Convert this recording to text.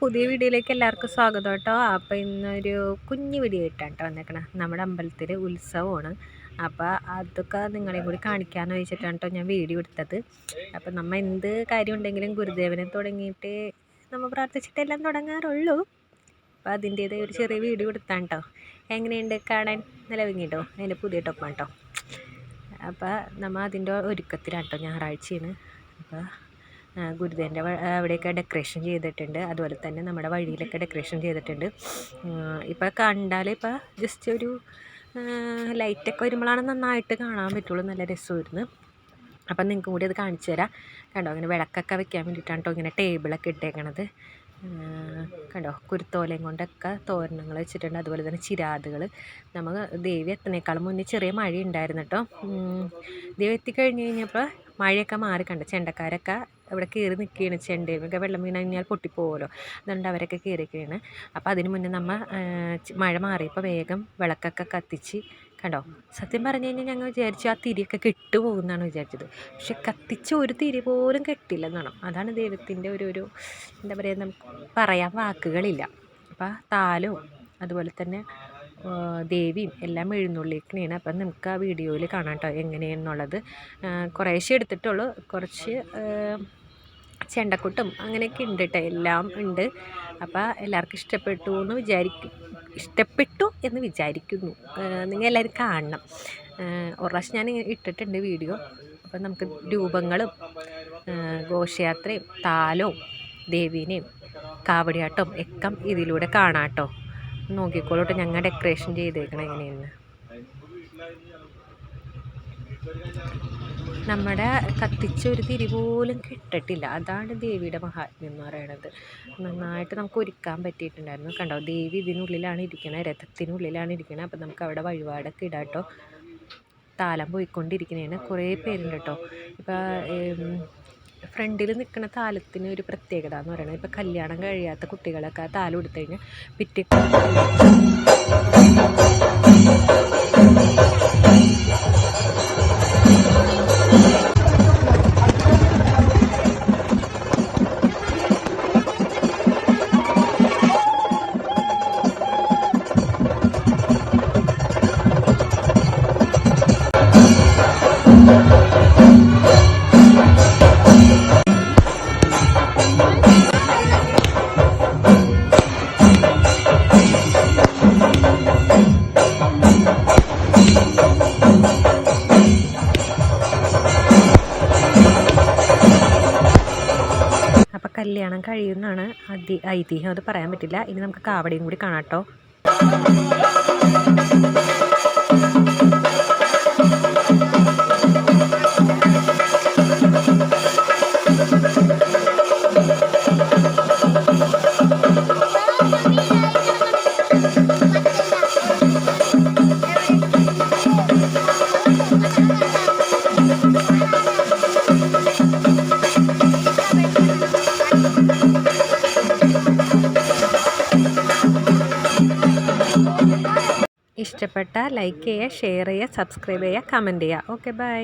പുതിയ വീഡിയോയിലേക്ക് എല്ലാവർക്കും സ്വാഗതം കേട്ടോ. അപ്പോൾ ഇന്നൊരു കുഞ്ഞു വീഡിയോ ഇട്ടാണ് കേട്ടോ വന്നേക്കണം. നമ്മുടെ അമ്പലത്തിൽ ഉത്സവമാണ്. അപ്പോൾ അതൊക്കെ നിങ്ങളെ കൂടി കാണിക്കാമെന്ന് വെച്ചിട്ടാണ് കേട്ടോ ഞാൻ വീഡിയോ എടുത്തത്. അപ്പോൾ നമ്മൾ എന്ത് കാര്യം ഉണ്ടെങ്കിലും ഗുരുദേവനെ തുടങ്ങിയിട്ട് നമ്മൾ പ്രാർത്ഥിച്ചിട്ടെല്ലാം തുടങ്ങാറുള്ളൂ. അപ്പോൾ അതിന്റേതായ ഒരു ചെറിയ വീഡിയോ എടുത്താണ് കേട്ടോ. എങ്ങനെയുണ്ട് കാണാൻ? നിലവിങ്ങിട്ടോ അതിന്റെ പുതിയ ടോപ്പാണ് കേട്ടോ. അപ്പോൾ നമ്മൾ അതിന്റെ ഒരുക്കത്തിലാണ് കേട്ടോ ഞായറാഴ്ചയാണ്. അപ്പോൾ ഗുരുദേവന്റെ അവിടെയൊക്കെ ഡെക്കറേഷൻ ചെയ്തിട്ടുണ്ട്. അതുപോലെ തന്നെ നമ്മുടെ വഴിയിലൊക്കെ ഡെക്കറേഷൻ ചെയ്തിട്ടുണ്ട്. ഇപ്പോൾ കണ്ടാൽ ഇപ്പോൾ ജസ്റ്റ് ഒരു ലൈറ്റൊക്കെ വരുമ്പോഴാണ് നന്നായിട്ട് കാണാൻ പറ്റുള്ളൂ. നല്ല രസമായിരുന്നു. അപ്പം നിങ്ങൾക്ക് കൂടി അത് കാണിച്ചു തരാം. കണ്ടോ അങ്ങനെ വിളക്കൊക്കെ വെക്കാൻ വേണ്ടിയിട്ടാണ് കേട്ടോ ഇങ്ങനെ ടേബിളൊക്കെ ഇട്ടേക്കണത്. കണ്ടോ കുരുത്തോലയും കൊണ്ടൊക്കെ തോരണങ്ങൾ വെച്ചിട്ടുണ്ട്. അതുപോലെ തന്നെ ചിരാതുകൾ നമുക്ക് ദേവി എത്തുന്നേക്കാളും മുന്നേ ചെറിയ മഴ ഉണ്ടായിരുന്നു കേട്ടോ ദേവി എത്തിക്കഴിഞ്ഞ് കഴിഞ്ഞപ്പോൾ മഴയൊക്കെ മാറി കണ്ടോ ചെണ്ടക്കാരൊക്കെ ഇവിടെ കയറി നിൽക്കുകയാണ് ചെണ്ടയിലൊക്കെ വെള്ളം വീണ് കഴിഞ്ഞാൽ പൊട്ടിപ്പോകുമല്ലോ അതുകൊണ്ട് അവരൊക്കെ കയറിയൊക്കെയാണ് അപ്പോൾ അതിന് മുന്നേ നമ്മൾ മഴ മാറിയപ്പോൾ വേഗം വിളക്കൊക്കെ കത്തിച്ച് കണ്ടോ? സത്യം പറഞ്ഞു കഴിഞ്ഞാൽ ഞങ്ങൾ വിചാരിച്ചു ആ തിരിയൊക്കെ കെട്ടുപോകുന്നതാണ് വിചാരിച്ചത്. പക്ഷെ കത്തിച്ച് ഒരു തിരി പോലും കെട്ടില്ല കെട്ടില്ലെന്നാണ്. അതാണ് ദൈവത്തിന്റെ ഒരു ഒരു എന്താ പറയുക നമുക്ക് പറയാൻ വാക്കുകളില്ല. അപ്പോൾ താലോ അതുപോലെ തന്നെ ദേവിയും എല്ലാം എഴുന്നള്ളിക്കണേണ് അപ്പം നമുക്ക് ആ വീഡിയോയിൽ കാണാം കേട്ടോ എങ്ങനെയെന്നുള്ളത്. കുറേശ്ശെ എടുത്തിട്ടുള്ളൂ. കുറച്ച് ചെണ്ടക്കുട്ടും അങ്ങനെയൊക്കെ ഉണ്ട് കേട്ടോ എല്ലാം ഉണ്ട്. അപ്പോൾ എല്ലാവർക്കും ഇഷ്ടപ്പെട്ടു എന്ന് വിചാരിക്കും ഇഷ്ടപ്പെട്ടു എന്ന് വിചാരിക്കുന്നു. നിങ്ങൾ എല്ലാവരും കാണണം. ഒരു പ്രാവശ്യം ഞാൻ ഇട്ടിട്ടുണ്ട് വീഡിയോ. അപ്പം നമുക്ക് രൂപങ്ങളും ഘോഷയാത്രയും താലവും ദേവീനെയും കാവടിയാട്ടം എക്കം ഇതിലൂടെ കാണാട്ടോ. നോക്കിക്കോളൂട്ടോ ഞങ്ങൾ ഡെക്കറേഷൻ ചെയ്തേക്കണം എങ്ങനെയെന്ന്. നമ്മുടെ കത്തിച്ച ഒരു തിരി പോലും കിട്ടിട്ടില്ല. അതാണ് ദേവിയുടെ മഹാത്മ്യം എന്ന് പറയുന്നത്. നന്നായിട്ട് നമുക്ക് ഒരുക്കാൻ പറ്റിയിട്ടുണ്ടായിരുന്നു. കണ്ടോ? ദേവി ഇതിനുള്ളിലാണ് ഇരിക്കണത് രഥത്തിനുള്ളിലാണ് ഇരിക്കണത് അപ്പം നമുക്ക് അവിടെ വഴിപാടൊക്കെ ഇടാം കേട്ടോ. താലം പോയിക്കൊണ്ടിരിക്കുന്നതാണ് കുറേ പേരുണ്ട് കേട്ടോ. ഇപ്പം ഫ്രണ്ടിൽ നിൽക്കുന്ന താലത്തിന് ഒരു പ്രത്യേകത എന്ന് പറയുന്നത് ഇപ്പം കല്യാണം കഴിയാത്ത കുട്ടികളൊക്കെ ആ താലം എടുത്തു കഴിഞ്ഞാൽ പിറ്റേ കല്യാണം കഴിയുമെന്നാണ് അതി ഐതിഹ്യം. അത് പറയാൻ പറ്റില്ല. ഇനി നമുക്ക് കാവടിയും കൂടി കാണാം കേട്ടോ. ഇഷ്ടപ്പെട്ട ലൈക്ക് ചെയ്യുക ഷെയർ ചെയ്യുക സബ്സ്ക്രൈബ് ചെയ്യുക കമന്റ് ചെയ്യുക. Okay bye